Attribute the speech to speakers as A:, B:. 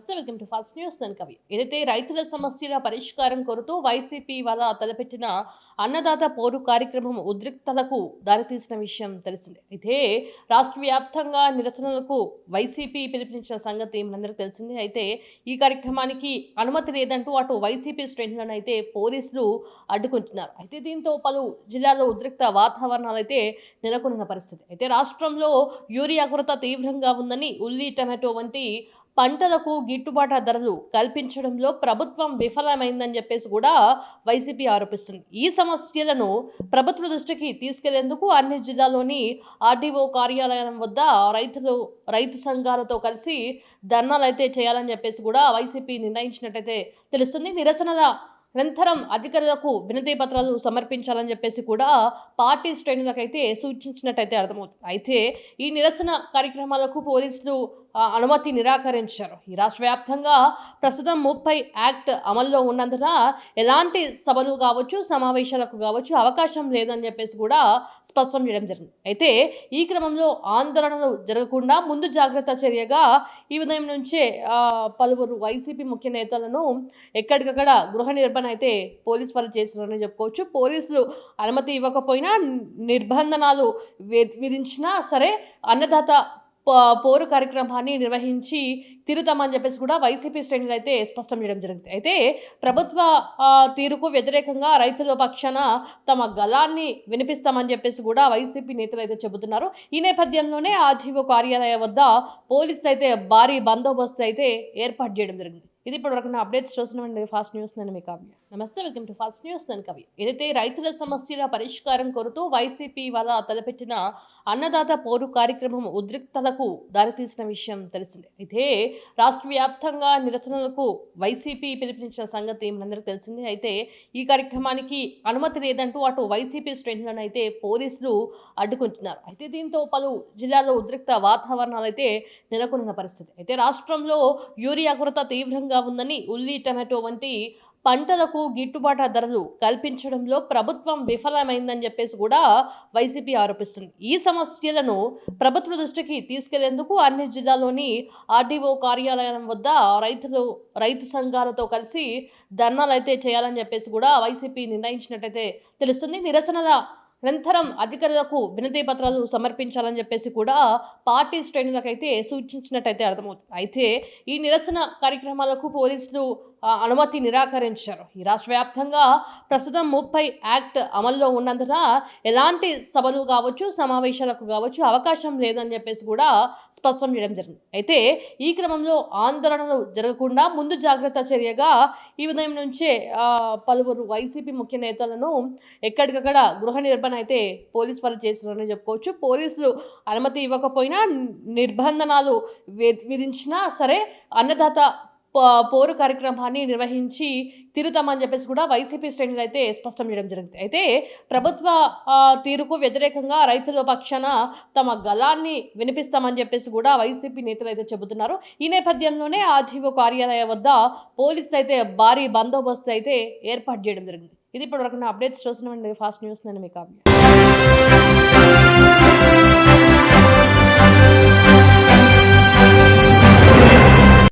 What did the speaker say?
A: నమస్తే welcome to first news. నేను కవి. ఏదైతే రైతుల సమస్యల పరిష్కారం కొరతూ వైసీపీ వాళ్ళ తలపెట్టిన అన్నదాత పోరు కార్యక్రమం ఉద్రిక్తలకు దారితీసిన విషయం తెలిసిందే. అయితే రాష్ట్ర వ్యాప్తంగా నిరసనలకు వైసీపీ పిలుపునిచ్చిన సంగతి మనందరికీ తెలిసిందే. అయితే ఈ కార్యక్రమానికి అనుమతి లేదంటూ అటు వైసీపీ శ్రేణులను అయితే పోలీసులు అడ్డుకుంటున్నారు. అయితే దీంతో పలు జిల్లాల్లో ఉద్రిక్త వాతావరణాలు అయితే నెలకొన్న పరిస్థితి. అయితే రాష్ట్రంలో యూరియా కొరత తీవ్రంగా ఉందని ఉల్లి టమాటో వంటి పంటలకు గిట్టుబాటు ధరలు కల్పించడంలో ప్రభుత్వం విఫలమైందని చెప్పేసి కూడా వైసీపీ ఆరోపిస్తుంది. ఈ సమస్యలను ప్రభుత్వ దృష్టికి తీసుకెళ్ళేందుకు అన్ని జిల్లాలోని ఆర్డీఓ కార్యాలయం వద్ద రైతులు రైతు సంఘాలతో కలిసి ధర్నాలు అయితే చేయాలని చెప్పేసి కూడా వైసీపీ నిర్ణయించినట్టయితే తెలుస్తుంది. నిరసనల నిరంతరం అధికారులకు వినతి పత్రాలు సమర్పించాలని చెప్పేసి కూడా పార్టీ శ్రేణులకైతే సూచించినట్టయితే అర్థమవుతుంది. అయితే ఈ నిరసన కార్యక్రమాలకు పోలీసులు అనుమతి నిరాకరించారు. ఈ రాష్ట్ర వ్యాప్తంగా ప్రస్తుతం ముప్పై యాక్ట్ అమల్లో ఉన్నందున ఎలాంటి సభలు కావచ్చు సమావేశాలకు కావచ్చు అవకాశం లేదని చెప్పేసి కూడా స్పష్టం చేయడం జరిగింది. అయితే ఈ క్రమంలో ఆందోళనలు జరగకుండా ముందు జాగ్రత్త చర్యగా ఈ ఉదయం నుంచే పలువురు వైసీపీ ముఖ్య నేతలను ఎక్కడికక్కడ గృహ పని అయితే పోలీసు వాళ్ళు చేస్తున్నారని చెప్పుకోవచ్చు. పోలీసులు అనుమతి ఇవ్వకపోయినా నిర్బంధనాలు విధించినా సరే అన్నదాత పోరు కార్యక్రమాన్ని నిర్వహించి తిరుగుతామని చెప్పేసి కూడా వైసీపీ శ్రేణులు అయితే స్పష్టం చేయడం జరిగింది. అయితే ప్రభుత్వ తీరుకు వ్యతిరేకంగా రైతుల పక్షాన తమ గలాన్ని వినిపిస్తామని చెప్పేసి కూడా వైసీపీ నేతలు అయితే చెబుతున్నారు. ఈ నేపథ్యంలోనే ఆర్టీఓ కార్యాలయం వద్ద పోలీసులు అయితే భారీ బందోబస్తు అయితే ఏర్పాటు చేయడం జరిగింది. ఇది ఇప్పుడు వరకు అప్డేట్స్ చూస్తున్నామండి ఫాస్ట్ న్యూస్ నేను మీ కావ్య నమస్తే వెల్కమ్ టు ఫస్ట్ న్యూస్. నేను కవి. ఏదైతే రైతుల సమస్యల పరిష్కారం కోరుతూ వైసీపీ వాళ్ళ తలపెట్టిన అన్నదాత పోరు కార్యక్రమం ఉద్రిక్తలకు దారితీసిన విషయం తెలిసిందే. అయితే రాష్ట్ర వ్యాప్తంగా నిరసనలకు వైసీపీ పిలుపునిచ్చిన సంగతి మనందరికీ తెలిసిందే. అయితే ఈ కార్యక్రమానికి అనుమతి లేదంటూ అటు వైసీపీ శ్రేణులను అయితే పోలీసులు అడ్డుకుంటున్నారు. అయితే దీంతో పలు జిల్లాల్లో ఉద్రిక్త వాతావరణాలు అయితే నెలకొన్న పరిస్థితి. అయితే రాష్ట్రంలో యూరియా కొరత తీవ్రంగా ఉందని ఉల్లి టమాటో వంటి పంటలకు గిట్టుబాటు ధరలు కల్పించడంలో ప్రభుత్వం విఫలమైందని చెప్పేసి కూడా వైసీపీ ఆరోపిస్తుంది. ఈ సమస్యలను ప్రభుత్వ దృష్టికి తీసుకెళ్ళేందుకు అన్ని జిల్లాలోని ఆర్డీఓ కార్యాలయం వద్ద రైతులు రైతు సంఘాలతో కలిసి ధర్నాలు అయితే చేయాలని చెప్పేసి కూడా వైసీపీ నిర్ణయించినట్టయితే తెలుస్తుంది. నిరసనల నిరంతరం అధికారులకు వినతి పత్రాలు సమర్పించాలని చెప్పేసి కూడా పార్టీ శ్రేణులకైతే సూచించినట్టయితే అర్థమవుతుంది. అయితే ఈ నిరసన కార్యక్రమాలకు పోలీసులు అనుమతి నిరాకరించారు. ఈ రాష్ట్ర వ్యాప్తంగా ప్రస్తుతం ముప్పై యాక్ట్ అమల్లో ఉన్నందున ఎలాంటి సభలు కావచ్చు సమావేశాలకు కావచ్చు అవకాశం లేదని చెప్పేసి కూడా స్పష్టం చేయడం జరిగింది. అయితే ఈ క్రమంలో ఆందోళనలు జరగకుండా ముందు జాగ్రత్త చర్యగా ఈ ఉదయం నుంచే పలువురు వైసీపీ ముఖ్య నేతలను ఎక్కడికక్కడ గృహ నిర్బంధం అయితే పోలీసు వాళ్ళు చేస్తున్నారని చెప్పుకోవచ్చు. పోలీసులు అనుమతి ఇవ్వకపోయినా నిర్బంధనాలు విధించినా సరే అన్నదాత పోరు కార్యక్రమాన్ని నిర్వహించి తిరుగుతామని చెప్పేసి కూడా వైసీపీ శ్రేణులు అయితే స్పష్టం చేయడం జరిగింది. అయితే ప్రభుత్వ తీరుకు వ్యతిరేకంగా రైతుల పక్షాన తమ గలాన్ని వినిపిస్తామని చెప్పేసి కూడా వైసీపీ నేతలు అయితే చెబుతున్నారు. ఈ నేపథ్యంలోనే ఆర్టీఓ కార్యాలయం వద్ద పోలీసులు అయితే భారీ బందోబస్తు అయితే ఏర్పాటు చేయడం జరిగింది. ఇది ఇప్పటివరకు నా అప్డేట్స్. చూసినామండి ఫాస్ట్ న్యూస్ నేను మీకు